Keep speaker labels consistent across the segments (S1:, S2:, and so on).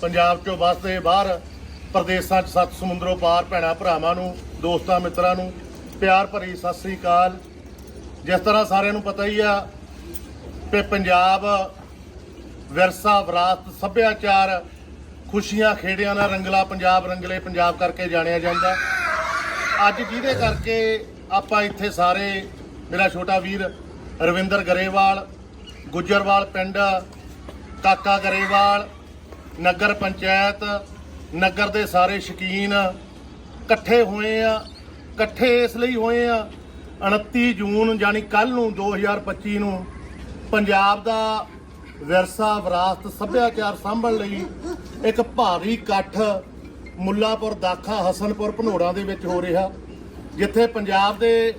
S1: ਪੰਜਾਬ ਚੋਂ ਵਸਦੇ ਬਾਹਰ ਪ੍ਰਦੇਸ਼ਾਂ 'ਚ ਸੱਤ ਸਮੁੰਦਰੋਂ ਪਾਰ ਭੈਣਾ ਭਰਾਵਾਂ ਨੂੰ, ਦੋਸਤਾਂ ਮਿੱਤਰਾਂ ਨੂੰ, ਪਿਆਰ ਭਰੀ ਸਤਿ ਸ੍ਰੀ ਅਕਾਲ। ਜਿਸ ਤਰ੍ਹਾਂ ਸਾਰਿਆਂ ਨੂੰ ਪਤਾ ਹੀ ਆ ਕਿ ਪੰਜਾਬ ਵਿਰਸਾ ਵਿਰਾਸਤ ਸੱਭਿਆਚਾਰ, ਖੁਸ਼ੀਆਂ, ਖੇੜਿਆਂ ਨਾਲ ਰੰਗਲਾ ਪੰਜਾਬ ਰੰਗਲੇ ਪੰਜਾਬ ਕਰਕੇ ਜਾਣਿਆ ਜਾਂਦਾ ਅੱਜ ਜਿਹਦੇ ਕਰਕੇ ਆਪਾਂ ਇੱਥੇ ਸਾਰੇ, ਮੇਰਾ ਛੋਟਾ ਵੀਰ ਰਵਿੰਦਰ ਗਰੇਵਾਲ, ਗੁੱਜਰਵਾਲ ਪਿੰਡ, ਕਾਕਾ ਗਰੇਵਾਲ ਨਗਰ ਪੰਚਾਇਤ, ਨਗਰ ਦੇ ਸਾਰੇ ਸ਼ਕੀਨ ਇਕੱਠੇ ਹੋਏ ਆ, ਇਕੱਠੇ ਇਸ ਲਈ ਹੋਏ ਆ 29 ਜੂਨ ਯਾਨੀ ਕੱਲ ਨੂੰ 2025 ਨੂੰ ਪੰਜਾਬ ਦਾ ਵਿਰਸਾ ਵਿਰਾਸਤ ਸੱਭਿਆਚਾਰ ਸਾਂਭਣ ਲਈ ਇੱਕ ਭਾਰੀ ਇਕੱਠ ਮੁੱਲਾਪੁਰ ਦਾਖਾ ਹਸਨਪੁਰ ਭਨੋੜਾ ਦੇ ਵਿੱਚ ਹੋ ਰਿਹਾ, ਜਿੱਥੇ ਪੰਜਾਬ ਦੇ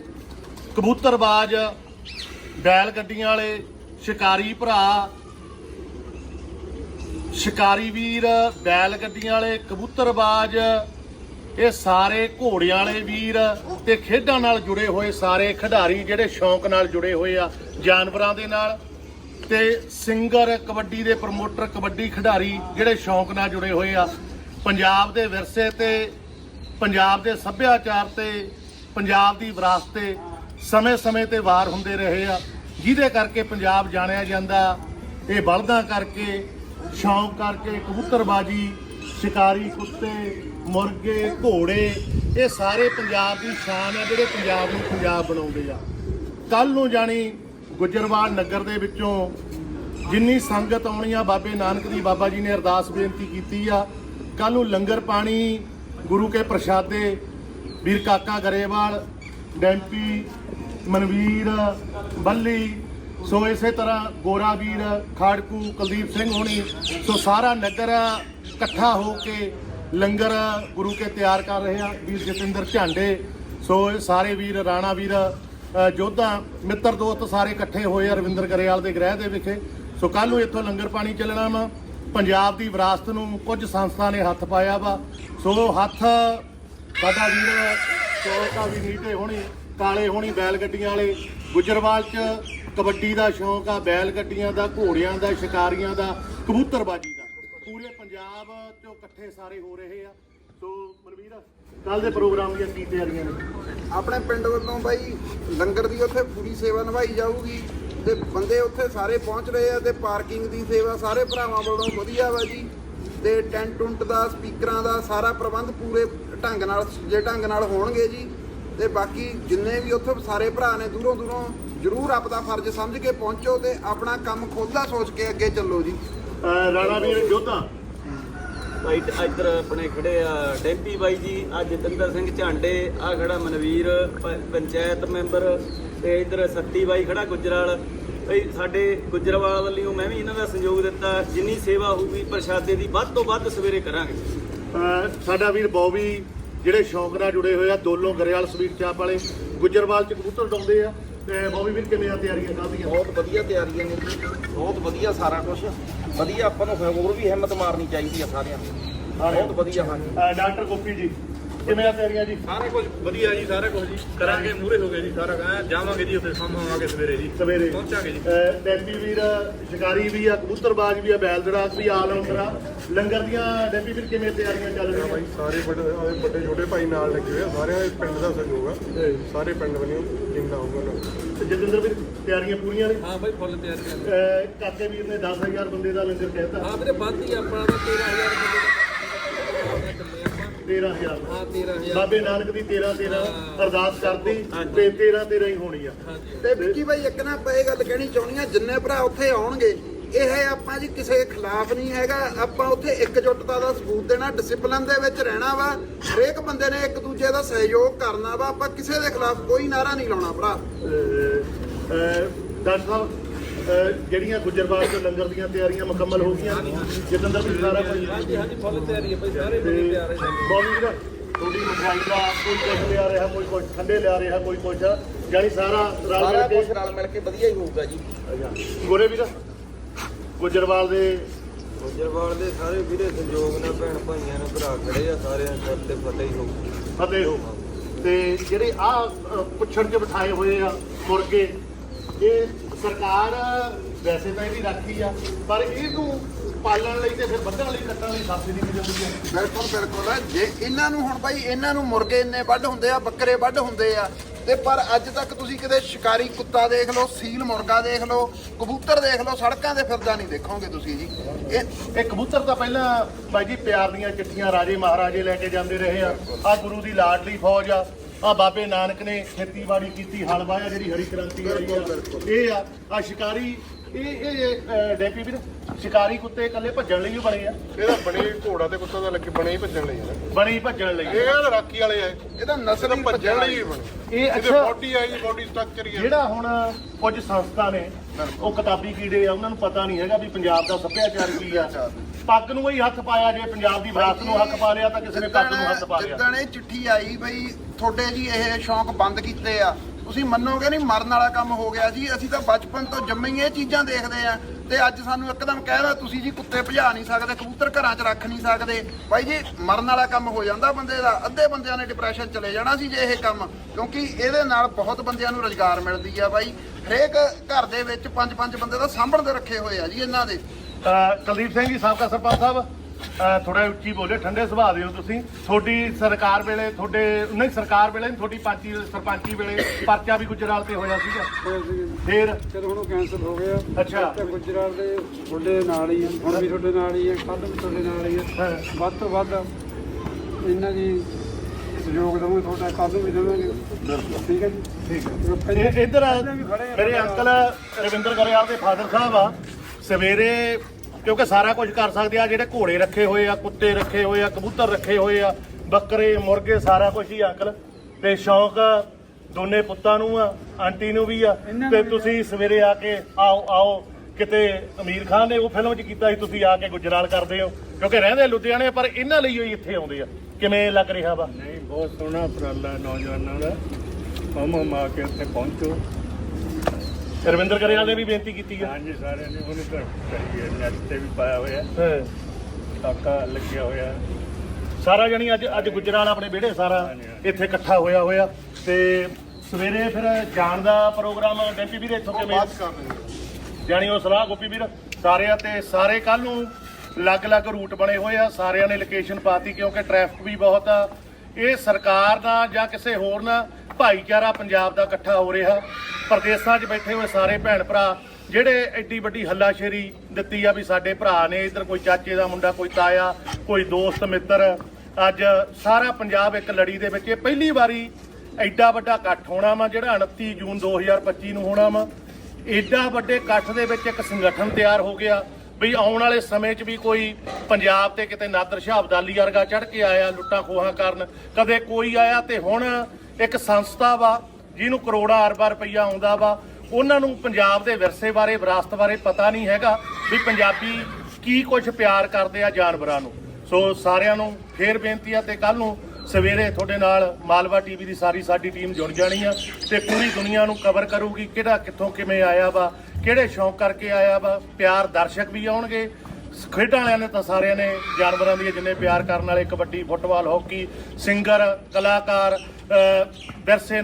S1: ਕਬੂਤਰਬਾਜ਼, ਬੈਲ ਗੱਡੀਆਂ ਵਾਲੇ ਸ਼ਿਕਾਰੀ ਭਰਾ ਸ਼ਿਕਾਰੀ ਵੀਰ, ਬੈਲ ਗੱਡੀਆਂ ਵਾਲੇ, ਕਬੂਤਰਬਾਜ਼, ਇਹ ਸਾਰੇ ਘੋੜਿਆਂ ਵਾਲੇ ਵੀਰ ਤੇ ਖੇਡਾਂ ਨਾਲ ਜੁੜੇ ਹੋਏ ਸਾਰੇ ਖਿਡਾਰੀ ਜਿਹੜੇ ਸ਼ੌਂਕ ਨਾਲ ਜੁੜੇ ਹੋਏ ਆ ਜਾਨਵਰਾਂ ਦੇ ਨਾਲ ਤੇ ਸਿੰਗਰ, ਕਬੱਡੀ ਦੇ ਪ੍ਰਮੋਟਰ, ਕਬੱਡੀ ਖਿਡਾਰੀ ਜਿਹੜੇ ਸ਼ੌਂਕ ਨਾਲ ਜੁੜੇ ਹੋਏ ਆ। ਪੰਜਾਬ ਦੇ ਵਿਰਸੇ ਤੇ, ਪੰਜਾਬ ਦੇ ਸੱਭਿਆਚਾਰ ਤੇ, ਪੰਜਾਬ ਦੀ ਵਿਰਾਸਤ ਤੇ ਸਮੇਂ-ਸਮੇਂ ਤੇ ਵਾਰ ਹੁੰਦੇ ਰਹੇ ਆ। ਜਿਹਦੇ ਕਰਕੇ ਪੰਜਾਬ ਜਾਣਿਆ ਜਾਂਦਾ, ਇਹ ਬਲਦਾਂ ਕਰਕੇ ਸ਼ੌਂਕ ਕਰਕੇ ਕਬੂਤਰਬਾਜੀ, ਸ਼ਿਕਾਰੀ ਕੁੱਤੇ, ਮੁਰਗੇ, ਘੋੜੇ, ਇਹ ਸਾਰੇ ਪੰਜਾਬ ਦੀ ਸ਼ਾਨ ਆ ਜਿਹੜੇ ਪੰਜਾਬ ਨੂੰ ਪੰਜਾਬ ਬਣਾਉਂਦੇ ਆ। ਕੱਲ ਨੂੰ ਜਾਣੀ ਗੁਜਰਵਾਲ ਨਗਰ ਦੇ ਵਿੱਚੋਂ ਜਿੰਨੀ ਸੰਗਤ ਆਉਣੀ ਆ, ਬਾਬੇ ਨਾਨਕ ਦੀ ਬਾਬਾ ਜੀ ਨੇ ਅਰਦਾਸ ਬੇਨਤੀ ਕੀਤੀ ਆ। ਕੱਲ ਨੂੰ ਲੰਗਰ ਪਾਣੀ, ਗੁਰੂ ਕੇ ਪ੍ਰਸ਼ਾਦੇ, ਵੀਰ ਕਾਕਾ ਗਰੇਵਾਲ, ਡੈਂਪੀ ਮਨਵੀਰ ਬੱਲੀ ਸੋ ਇਸੇ ਤਰ੍ਹਾਂ ਗੋਰਾ ਵੀਰ ਖਾੜਕੂ ਕੁਲਦੀਪ ਸਿੰਘ ਹੋਣੀ ਸੋ ਸਾਰਾ ਨਗਰ ਇਕੱਠਾ ਹੋ ਕੇ ਲੰਗਰ ਗੁਰੂ ਕੇ ਤਿਆਰ ਕਰ ਰਹੇ ਆ ਵੀਰ ਜਤਿੰਦਰ ਝਾਂਡੇ ਸੋ ਇਹ ਸਾਰੇ ਵੀਰ ਰਾਣਾ ਵੀਰ ਅ, ਜੋਧਾ ਮਿੱਤਰ ਦੋਸਤ ਸਾਰੇ ਇਕੱਠੇ ਹੋਏ ਆ ਰਵਿੰਦਰ ਗਰੇਵਾਲ ਦੇ ਗ੍ਰਹਿ ਦੇ ਵਿਖੇ। ਸੋ ਕੱਲ ਨੂੰ ਇੱਥੋਂ ਲੰਗਰ ਪਾਣੀ ਚੱਲਣਾ ਵਾ। ਪੰਜਾਬ ਦੀ ਵਿਰਾਸਤ ਨੂੰ ਕੁਝ ਸੰਸਥਾ ਨੇ ਹੱਥ ਪਾਇਆ ਵਾ। ਸੋ ਹੱਥ ਸਾਡਾ ਵੀਰ ਚੌਕਾ ਵੀ ਨੀਟੇ ਹੋਣੀ ਕਾਲੇ ਹੋਣੀ ਬੈਲ ਗੱਡੀਆਂ ਵਾਲੇ ਗੁਜਰਵਾਲ ਚ ਕਬੱਡੀ ਦਾ ਸ਼ੌਂਕ ਆ, ਬੈਲ ਗੱਡੀਆਂ ਦਾ, ਘੋੜਿਆਂ ਦਾ, ਸ਼ਿਕਾਰੀਆਂ ਦਾ, ਕਬੂਤਰਬਾਜੀ ਦਾ। ਪੂਰੇ ਪੰਜਾਬ ਚੋਂ ਇਕੱਠੇ ਸਾਰੇ ਹੋ ਰਹੇ ਆ। ਸੋ ਮਨਵੀਰ ਕੱਲ ਦੇ ਪ੍ਰੋਗਰਾਮ ਦੀਆਂ ਕੀ ਤਿਆਰੀਆਂ ਨੇ?
S2: ਆਪਣੇ ਪਿੰਡ ਵੱਲੋਂ ਬਾਈ, ਲੰਗਰ ਦੀ ਉੱਥੇ ਪੂਰੀ ਸੇਵਾ ਨਿਭਾਈ ਜਾਊਗੀ ਤੇ ਬੰਦੇ ਉੱਥੇ ਸਾਰੇ ਪਹੁੰਚ ਰਹੇ ਆ ਤੇ ਪਾਰਕਿੰਗ ਦੀ ਸੇਵਾ ਸਾਰੇ ਭਰਾਵਾਂ ਵੱਲੋਂ ਵਧੀਆ ਵਾ ਜੀ। ਤੇ ਟੈਂਟ ਟੁੰਟ ਦਾ, ਸਪੀਕਰਾਂ ਦਾ ਸਾਰਾ ਪ੍ਰਬੰਧ ਪੂਰੇ ਢੰਗ ਨਾਲ ਜੇ ਢੰਗ ਨਾਲ ਹੋਣਗੇ ਜੀ। ਤੇ ਬਾਕੀ ਜਿੰਨੇ ਵੀ ਉੱਥੇ ਸਾਰੇ ਭਰਾ ਨੇ ਦੂਰੋਂ ਦੂਰੋਂ ਜਰੂਰ ਆਪਦਾ ਫਰਜ਼ ਸਮਝ ਕੇ ਪਹੁੰਚੋ ਤੇ ਆਪਣਾ ਕੰਮ ਖੁੱਲ੍ਹਾ ਸੋਚ ਕੇ ਅੱਗੇ ਚੱਲੋ ਜੀ।
S1: ਰਾਣਾ ਵੀਰ ਜੋਧਾ।
S3: ਭਾਈ ਇੱਧਰ ਆਪਣੇ ਖੜੇ ਆ ਡੈਂਪੀ ਬਾਈ ਜੀ ਆ ਜਤਿੰਦਰ ਸਿੰਘ ਝਾਂਡੇ ਆ ਖੜਾ ਮਨਵੀਰ ਪੰਚਾਇਤ ਮੈਂਬਰ ਤੇ ਇੱਧਰ ਸੱਤੀ ਬਾਈ ਖੜਾ ਗੁਜਰਾਲ। ਭਈ ਸਾਡੇ ਗੁਜਰਵਾਲ ਵੱਲੋਂ ਮੈਂ ਵੀ ਇਹਨਾਂ ਦਾ ਸਹਿਯੋਗ ਦਿੱਤਾ ਜਿੰਨੀ ਸੇਵਾ ਹੋਊਗੀ ਪ੍ਰਸ਼ਾਦੇ ਦੀ ਵੱਧ ਤੋਂ ਵੱਧ ਸਵੇਰੇ ਕਰਾਂਗੇ।
S1: ਸਾਡਾ ਵੀਰ ਬੌਬੀ ਜਿਹੜੇ ਸ਼ੌਂਕ ਨਾਲ ਜੁੜੇ ਹੋਏ ਆ ਦੋਲੋਂ ਗਰੇਵਾਲ ਸਵੀਟ ਚਾਪ ਵਾਲੇ ਗੁੱਜਰਵਾਲ ਚ ਕਬੂਤਰ ਡਾਉਂਦੇ ਆ ਤੇ ਬੌਬੀ ਵੀਰ ਕਿਵੇਂ ਆ ਤਿਆਰੀਆਂ ਕਾਹਦੀਆਂ
S4: ਬਹੁਤ ਵਧੀਆ ਤਿਆਰੀਆਂ ਨੇ ਜੀ ਬਹੁਤ ਵਧੀਆ ਸਾਰਾ ਕੁਝ ਵਧੀਆ ਆਪਾਂ ਨੂੰ ਹੋਰ ਵੀ ਹਿੰਮਤ ਮਾਰਨੀ ਚਾਹੀਦੀ ਆ ਸਾਰਿਆਂ ਦੀ। ਬਹੁਤ ਵਧੀਆ ਹਾਂਜੀ।
S1: ਡਾਕਟਰ ਗੋਪੀ ਜੀ। ਕਿਵੇਂ ਆ ਤਿਆਰੀਆਂ ਜੀ?
S5: ਸਾਰਾ ਕੁਝ ਵਧੀਆ ਜੀ ਸਾਰਾ ਕੁਝ ਜੀ। ਕਰਾਂਗੇ ਮੂਰੇ ਹੋ ਗਏ ਜੀ ਸਾਰਾ ਐਂ ਜਾਵਾਂਗੇ ਜੀ ਉੱਥੇ ਸਾਹਮਣੇ ਸਵੇਰੇ ਜੀ।
S1: ਸਵੇਰੇ।
S5: ਪਹੁੰਚਾਂਗੇ ਜੀ।
S1: ਡੈਂਪੀ ਵੀਰ ਸ਼ਿਕਾਰੀ ਵੀ ਆ ਕਬੂਤਰਬਾਜ਼ ਵੀ ਆ ਬੈਲ ਦੜਾਕ ਵੀ ਆਲ ਰਾਊਂਡਰ ਆ। ਲੰਗਰ ਦੀਆਂ ਡੈਂਪੀ ਵੀਰ ਕਿਵੇਂ ਤਿਆਰੀਆਂ ਚੱਲ ਰਹੀਆਂ?
S6: ਭਾਈ ਸਾਰੇ ਵੱਡੇ ਵੱਡੇ ਛੋਟੇ ਭਾਈ ਨਾਲ ਲੱਗੇ ਹੋਏ ਆ। ਸਾਰਿਆਂ ਦੇ ਪਿੰਡ ਦਾ ਸਹਿਯੋਗ ਆ। ਸਾਰੇ ਪਿੰਡ ਵੱਲੋਂ ਜਿੰਦਾ ਹੋਊਗਾ ਨੂੰ।
S1: ਤੇ ਜਤਿੰਦਰ ਵੀਰ ਤਿਆਰੀਆਂ ਪੂਰੀਆਂ ਨੇ?
S5: ਹਾਂ ਬਾਈ ਫੁੱਲ ਤਿਆਰ ਕਰ
S1: ਅਹ ਕਾਕੇ ਵੀਰ ਨੇ 10000 ਬੰਦੇ ਦਾ ਲੰਗਰ ਕਹਿਤਾ
S5: ਹਾਂ ਵੀਰੇ ਵੱਧ ਹੀ ਆਪਣਾ ਤਾਂ 13000 ਰੁਪਏ
S1: 13000
S5: ਹਾਂ 13000
S1: ਬਾਬੇ ਨਾਨਕ ਦੀ 13 13 ਅਰਦਾਸ ਕਰਦੀ ਤੇ 13 13 ਹੀ ਹੋਣੀ ਆ।
S2: ਤੇ ਵਿੱਕੀ ਬਾਈ ਇੱਕ ਨਾ ਇਹ ਗੱਲ ਕਹਿਣੀ ਚਾਹੁੰਦੀ ਆ ਜਿੰਨੇ ਭਰਾ ਉੱਥੇ ਆਉਣਗੇ ਇਹ ਹੈ ਆਪਾਂ ਜੀ ਕਿਸੇ ਖਿਲਾਫ ਨਹੀਂ ਹੈਗਾ। ਆਪਾਂ ਉੱਥੇ ਇਕਜੁੱਟਤਾ ਦਾ ਸਬੂਤ ਦੇਣਾ ਡਿਸਪਲਿਨ ਦੇ ਵਿੱਚ ਰਹਿਣਾ ਵਾ। ਹਰੇਕ ਬੰਦੇ ਨੇ ਇੱਕ ਦੂਜੇ ਦਾ ਸਹਿਯੋਗ ਕਰਨਾ ਵਾ। ਆਪਾਂ ਕਿਸੇ ਦੇ ਖਿਲਾਫ ਕੋਈ ਨਾਰਾ ਨਹੀਂ ਲਾਉਣਾ ਭਰਾ।
S1: ਡਾਕਟਰ ਸਾਹਿਬ ਜਿਹੜੀਆਂ ਗੁੱਜਰਬਾਜ਼ ਤੋਂ ਲੰਗਰ ਦੀਆਂ ਤਿਆਰੀਆਂ ਮੁਕੰਮਲ ਹੋ ਗਈਆਂ। ਜਤਿੰਦਰ ਵੀ ਸਾਰਾ ਕੁਝ
S5: ਹਾਂਜੀ ਹਾਂਜੀ ਫੁੱਲ ਤਿਆਰੀ ਹੈ ਬਾਈ ਸਾਰੇ ਬੰਦੇ ਤਿਆਰ ਹੈ
S1: ਬੋਲੀ ਵੀਰ ਥੋੜੀ ਮਠਾਈ ਦਾ ਕੋਈ ਕੁਝ ਲਿਆ ਰਿਹਾ ਕੋਈ ਕੁਝ ਠੰਡੇ ਲਿਆ ਰਿਹਾ ਕੋਈ ਕੁਝ ਜਾਨੀ ਸਾਰਾ ਰਲ ਮਿਲ
S4: ਕੁਝ
S1: ਕੇ
S4: ਰਲ ਮਿਲ ਕੇ ਵਧੀਆ ਹੀ ਹੋਊਗਾ ਜੀ।
S1: ਅੱਛਾ। ਗੋਰੇ ਵੀਰ ਗੁੱਜਰਵਾਲ ਦੇ
S3: ਗੁਜਰਵਾਲ ਦੇ ਸਾਰੇ ਵੀਰੇ ਸਹਿਯੋਗ ਨਾਲ ਭੈਣ ਭਾਈਆਂ ਨੂੰ ਭਰਾ ਖੜੇ ਆ ਸਾਰਿਆਂ ਸਰ ਤੇ ਫਤਿਹ ਹੀ
S1: ਫਤਿਹ। ਹੋ ਤੇ ਜਿਹੜੇ ਆ ਪੁੱਛਣ 'ਚ ਬਿਠਾਏ ਹੋਏ ਆ ਮੁਰਗੇ ਇਹ ਸਰਕਾਰ ਵੈਸੇ ਤਾਂ ਇਹਦੀ ਰਾਖੀ ਆ ਪਰ ਇਹਨੂੰ ਪਾਲਣ ਲਈ ਤੇ ਫਿਰ ਵੱਢਣ ਲਈ ਕੱਟਣ ਲਈ ਸਬਸਿਡੀ ਵੀ ਦਿੰਦੀ ਹੈ
S2: ਬਿਲਕੁਲ ਬਿਲਕੁਲ। ਜੇ ਇਹਨਾਂ ਨੂੰ ਹੁਣ ਬਾਈ ਇਹਨਾਂ ਨੂੰ ਮੁਰਗੇ ਇੰਨੇ ਵੱਢ ਹੁੰਦੇ ਆ ਬੱਕਰੇ ਵੱਢ ਹੁੰਦੇ ਆ ਤੇ ਪਰ ਅੱਜ ਤੱਕ ਤੁਸੀਂ ਕਿਤੇ ਸ਼ਿਕਾਰੀ ਕੁੱਤਾ ਦੇਖ ਲਓ ਸੀਲ ਮੁਰਗਾ ਦੇਖ ਲਓ ਕਬੂਤਰ ਦੇਖ ਲਓ ਸੜਕਾਂ ਤੇ ਫਿਰਦਾ ਨਹੀਂ ਦੇਖੋਗੇ ਤੁਸੀਂ ਜੀ। ਇਹ
S1: ਇਹ ਕਬੂਤਰ ਤਾਂ ਪਹਿਲਾਂ ਬਾਈ ਜੀ ਪਿਆਰ ਦੀਆਂ ਚਿੱਠੀਆਂ ਰਾਜੇ ਮਹਾਰਾਜੇ ਲੈ ਕੇ ਜਾਂਦੇ ਰਹੇ ਆ। ਆ ਗੁਰੂ ਦੀ ਲਾਡਲੀ ਫੌਜ ਆ ਆ ਬਾਬੇ ਨਾਨਕ ਨੇ ਖੇਤੀਬਾੜੀ ਕੀਤੀ ਹਲ ਵਾਇਆ ਜਿਹੜੀ ਹਰੀ ਕ੍ਰਾਂਤੀ ਆਈ ਆ। ਇਹ ਆ ਆ ਸ਼ਿਕਾਰੀ ਇਹ ਇਹ ਅਹ, ਵੀਰ। ਸ਼ਿਕਾਰੀ ਕੁੱਤੇ ਇਕੱਲੇ ਭੱਜਣ ਲਈ ਹੀ ਬਣੇ ਆ।
S6: ਇਹਦਾ ਬਣੇ ਘੋੜਾ ਤੇ ਕੁੱਤਾ ਦਾ ਲੱਗੇ ਬਣੇ ਹੀ ਭੱਜਣ ਲਈ ਹੈ
S1: ਬਣੀ ਭੱਜਣ ਲਈ।
S6: ਇਹ ਕਹਿੰਦਾ ਰਾਖੀ ਵਾਲੇ ਆ?
S2: ਇਹਦਾ ਨਸਲ ਹੀ
S6: ਭੱਜਣ ਲਈ ਹੀ ਬਣੇ।
S1: ਇਹ
S6: ਇਹਦੇ
S1: ਅੱਛਾ।
S6: ਬੋਡੀ ਆ ਜੀ ਬੋਡੀ ਸਟਰਕਚਰ ਹੀ ਹੈ
S1: ਜਿਹੜਾ ਹੁਣ ਕੁਝ ਸੰਸਥਾ ਨੇ ਉਹ ਕਿਤਾਬੀ ਕੀੜੇ ਆ ਉਹਨਾਂ ਨੂੰ ਪਤਾ ਨਹੀਂ ਹੈਗਾ ਵੀ ਪੰਜਾਬ ਦਾ ਸੱਭਿਆਚਾਰ ਕੀ ਆ। ਪੱਗ ਨੂੰ ਹੀ ਹੱਥ ਪਾਇਆ ਜੇ ਪੰਜਾਬ ਦੀ ਵਿਰਾਸਤ ਨੂੰ ਹੱਥ ਪਾ ਲਿਆ ਤਾਂ ਕਿਸੇ ਨੇ ਪੱਗ ਨੂੰ ਹੱਥ ਪਾ ਲਿਆ।
S2: ਜਿੱਦਣ ਇਹ ਚਿੱਠੀ ਆਈ ਬਈ ਤੁਹਾਡੇ ਜੀ ਇਹ ਸ਼ੌਂਕ ਬੰਦ ਕੀਤੇ ਆ। ਤੁਸੀਂ ਮੰਨੋਗੇ ਨਹੀਂ ਮਰਨ ਵਾਲਾ ਕੰਮ ਹੋ ਗਿਆ ਜੀ। ਅਸੀਂ ਤਾਂ ਬਚਪਨ ਤੋਂ ਜੰਮੇ ਹੀ ਇਹ ਚੀਜ਼ਾਂ ਦੇਖਦੇ ਆ। ਤੇ ਅੱਜ ਸਾਨੂੰ ਇੱਕਦਮ ਕਹਿਦਾ ਤੁਸੀਂ ਜੀ ਕੁੱਤੇ ਭਜਾ ਨਹੀਂ ਸਕਦੇ, ਕਬੂਤਰ ਘਰਾਂ 'ਚ ਰੱਖ ਨਹੀਂ ਸਕਦੇ। ਬਾਈ ਜੀ, ਮਰਨ ਵਾਲਾ ਕੰਮ ਹੋ ਜਾਂਦਾ ਬੰਦੇ ਦਾ, ਅੱਧੇ ਬੰਦਿਆਂ ਨੇ ਡਿਪਰੈਸ਼ਨ ਚਲੇ ਜਾਣਾ ਸੀ ਜੇ ਇਹ ਕੰਮ, ਕਿਉਂਕਿ ਇਹਦੇ ਨਾਲ ਬਹੁਤ ਬੰਦਿਆਂ ਨੂੰ ਰੋਜ਼ਗਾਰ ਮਿਲਦੀ ਆ ਬਾਈ। ਹਰੇਕ ਘਰ ਦੇ ਵਿੱਚ ਪੰਜ ਪੰਜ ਬੰਦੇ ਦਾ ਸਾਂਭਣ ਦੇ ਰੱਖੇ ਹੋਏ ਆ ਜੀ ਇਹਨਾਂ ਦੇ।
S1: ਕੁਲਦੀਪ ਸਿੰਘ ਜੀ, ਸਾਬਕਾ ਸਰਪੰਚ ਸਾਹਿਬ। ਥੋੜਾ ਉੱਚੀ ਬੋਲੇ ਠੰਡੇ ਸੁਭਾਅ ਦੇ ਹੋ ਤੁਸੀਂ। ਤੁਹਾਡੀ ਸਰਕਾਰ ਵੇਲੇ ਤੁਹਾਡੇ ਨਹੀਂ ਸਰਕਾਰ ਵੇਲੇ ਨਹੀਂ ਤੁਹਾਡੀ ਪੰਚੀ ਸਰਪੰਚੀ ਵੇਲੇ ਪਰਚਾ ਵੀ ਗੁਜਰਾਲ ਤੇ ਹੋਇਆ ਸੀਗਾ। ਫੇਰ
S7: ਚਲੋ ਹੁਣ ਉਹ ਕੈਂਸਲ ਹੋ ਗਿਆ।
S1: ਅੱਛਾ।
S7: ਤੇ ਗੁਜਰਾਲ ਦੇ ਤੁਹਾਡੇ ਨਾਲ ਹੀ ਆ ਹੁਣ ਵੀ ਤੁਹਾਡੇ ਨਾਲ ਹੀ ਆ ਕੱਲ ਵੀ ਤੁਹਾਡੇ ਨਾਲ ਹੀ
S1: ਹਾਂ।
S7: ਵੱਧ ਤੋਂ ਵੱਧ ਇਹਨਾਂ ਦੀ ਸਹਿਯੋਗ ਦਵਾਂਗੇ ਤੁਹਾਡਾ ਕੱਲ ਵੀ ਦੇਵਾਂਗੇ। ਠੀਕ ਹੈ ਜੀ? ਠੀਕ ਹੈ।
S1: ਇਹ ਇੱਧਰ ਆ, ਮੇਰੇ ਅੰਕਲ ਰਵਿੰਦਰ ਗਰੇਵਾਲ ਦੇ ਫਾਦਰ ਸਾਹਿਬ ਆ। ਸਵੇਰੇ ਕਿਉਂਕਿ ਸਾਰਾ ਕੁਝ ਕਰ ਸਕਦੇ ਆ ਜਿਹੜੇ ਘੋੜੇ ਰੱਖੇ ਹੋਏ ਆ ਕੁੱਤੇ ਰੱਖੇ ਹੋਏ ਆ ਕਬੂਤਰ ਰੱਖੇ ਹੋਏ ਆ ਬੱਕਰੇ ਮੁਰਗੇ ਸਾਰਾ ਕੁਝ ਹੀ ਅੰਕਲ। ਤੇ ਸ਼ੌਂਕ ਦੋਨੇ ਪੁੱਤਾਂ ਨੂੰ ਆ ਆਂਟੀ ਨੂੰ ਵੀ ਆ। ਤੇ ਤੁਸੀਂ ਸਵੇਰੇ ਆ ਕੇ ਆਓ ਆਓ ਕਿਤੇ ਅਮੀਰ ਖਾਨ ਨੇ ਉਹ ਫਿਲਮ 'ਚ ਕੀਤਾ ਸੀ ਤੁਸੀਂ ਆ ਕੇ ਗੁਜਰਾਲ ਕਰਦੇ ਹੋ। ਕਿਉਂਕਿ ਰਹਿੰਦੇ ਲੁਧਿਆਣੇ ਪਰ ਇਹਨਾਂ ਲਈ ਹੀ ਇੱਥੇ ਆਉਂਦੇ ਆ। ਕਿਵੇਂ ਲੱਗ ਰਿਹਾ ਵਾ?
S8: ਨਹੀਂ ਬਹੁਤ ਸੋਹਣਾ ਉਪਰਾਲਾ ਨੌਜਵਾਨਾਂ ਦਾ। ਹਮ ਹਮ ਆ ਕੇ ਉੱਥੇ ਪਹੁੰਚੋ।
S1: ਰਵਿੰਦਰ ਗਰੇਵਾਲ ਨੇ ਵੀ ਬੇਨਤੀ ਕੀਤੀ ਹੈ
S8: ਹਾਂਜੀ ਸਾਰਿਆਂ ਨੇ ਉਹਨੇ ਤਾਂ ਕਰੀਏ ਨੈਟ ਤੇ ਵੀ ਪਾਇਆ ਹੋਇਆ।
S1: ਹਾਂ।
S8: ਕਾਕਾ ਲੱਗਿਆ ਹੋਇਆ।
S1: ਸਾਰਾ ਜਣੀ ਅੱਜ ਅੱਜ ਗੁਜਰਾਲ ਆਪਣੇ ਵਿਹੜੇ ਸਾਰਾ ਇੱਥੇ ਇਕੱਠਾ ਹੋਇਆ ਹੋਇਆ। ਤੇ ਸਵੇਰੇ ਫਿਰ ਜਾਣ ਦਾ ਪ੍ਰੋਗਰਾਮ ਡੈਂਪੀ ਵੀਰ ਇੱਥੋਂ ਕਿਵੇਂ?
S6: ਬਾਤ ਕਰ ਰਹੇ ਹਾਂ।
S1: ਜਾਣੀ ਉਹ ਸਲਾਹ ਗੋਪੀ ਵੀਰ ਸਾਰਿਆਂ ਤੇ ਸਾਰੇ ਕੱਲ ਨੂੰ ਅਲੱਗ-ਅਲੱਗ ਰੂਟ ਬਣੇ ਹੋਏ ਆ। ਸਾਰਿਆਂ ਨੇ ਲੋਕੇਸ਼ਨ ਪਾਤੀ ਕਿਉਂਕਿ ਟ੍ਰੈਫਿਕ ਵੀ ਬਹੁਤ ਆ। ਇਹ ਸਰਕਾਰ ਦਾ ਜਾਂ ਕਿਸੇ ਹੋਰ ਨਾਲ ਭਾਈਚਾਰਾ ਪੰਜਾਬ ਦਾ ਇਕੱਠਾ ਹੋ ਰਿਹਾ। ਪ੍ਰਦੇਸਾਂ 'ਚ ਬੈਠੇ ਹੋਏ ਸਾਰੇ ਭੈਣ ਭਰਾ, ਜਿਹੜੇ ਐਡੀ ਵੱਡੀ ਹੱਲਾਸ਼ੇਰੀ ਦਿੱਤੀ ਆ ਵੀ ਸਾਡੇ ਭਰਾ ਨੇ, ਇੱਧਰ ਕੋਈ ਚਾਚੇ ਦਾ ਮੁੰਡਾ, ਕੋਈ ਤਾਇਆ, ਕੋਈ ਦੋਸਤ, ਮਿੱਤਰ। ਅੱਜ ਸਾਰਾ ਪੰਜਾਬ ਇੱਕ ਲੜੀ ਦੇ ਵਿੱਚ ਇਹ ਪਹਿਲੀ ਵਾਰੀ ਐਡਾ ਵੱਡਾ ਇਕੱਠ ਹੋਣਾ ਵਾ, ਜਿਹੜਾ 29 ਜੂਨ 2025 ਨੂੰ ਹੋਣਾ ਵਾ। ਏਡਾ ਵੱਡੇ ਇਕੱਠ ਦੇ ਵਿੱਚ ਇੱਕ ਸੰਗਠਨ ਤਿਆਰ ਹੋ ਗਿਆ। ਵੀ ਆਉਣ ਵਾਲੇ ਸਮੇਂ 'ਚ ਵੀ ਕੋਈ ਪੰਜਾਬ ਤੇ ਕਿਤੇ ਨਾਦਰ ਸ਼ਾਹ ਅਬਦਾਲੀ ਵਰਗਾ ਚੜ ਕੇ ਆਇਆ, ਲੁੱਟਾਂ ਖੋਹਾਂ ਕਰਨ। ਕਦੇ ਕੋਈ ਆਇਆ ਤੇ ਹੁਣ ਇੱਕ ਸੰਸਥਾ ਵਾ, ਜਿਹਨੂੰ ਕਰੋੜਾਂ ਅਰਬਾਂ ਰੁਪਈਆ ਆਉਂਦਾ ਵਾ, ਉਹਨਾਂ ਨੂੰ ਪੰਜਾਬ ਦੇ ਵਿਰਸੇ ਬਾਰੇ, ਵਿਰਾਸਤ ਬਾਰੇ ਪਤਾ ਨਹੀਂ ਹੈਗਾ ਵੀ ਪੰਜਾਬੀ ਕੀ ਕੁਝ ਪਿਆਰ ਕਰਦੇ ਆ ਜਾਨਵਰਾਂ ਨੂੰ। ਸੋ ਸਾਰਿਆਂ ਨੂੰ ਫੇਰ ਬੇਨਤੀ ਆ ਤੇ ਕੱਲ ਨੂੰ ਸਵੇਰੇ ਤੁਹਾਡੇ ਨਾਲ ਮਾਲਵਾ ਟੀਵੀ ਦੀ ਸਾਰੀ ਸਾਡੀ ਟੀਮ ਜੁੜ ਜਾਣੀ ਆ ਤੇ ਪੂਰੀ ਦੁਨੀਆ ਨੂੰ ਕਵਰ ਕਰੂਗੀ ਕਿਹੜਾ ਕਿੱਥੋਂ ਕਿਵੇਂ ਆਇਆ ਵਾ ਕਿਹੜੇ ਸ਼ੌਂਕ ਕਰਕੇ ਆਇਆ ਵਾ? ਪਿਆਰ ਦਰਸ਼ਕ ਵੀ ਆਉਣਗੇ। ਖੇਡਾਂ ਵਾਲਿਆਂ ਨੇ ਤਾਂ ਸਾਰਿਆਂ ਨੇ, ਜਾਨਵਰਾਂ ਦੀ ਜਿੰਨੇ ਪਿਆਰ ਕਰਨ ਵਾਲੇ ਕਬੱਡੀ, ਫੁੱਟਬਾਲ, ਹਾਕੀ, ਸਿੰਗਰ, ਕਲਾਕਾਰ ਵਿਰਸੇ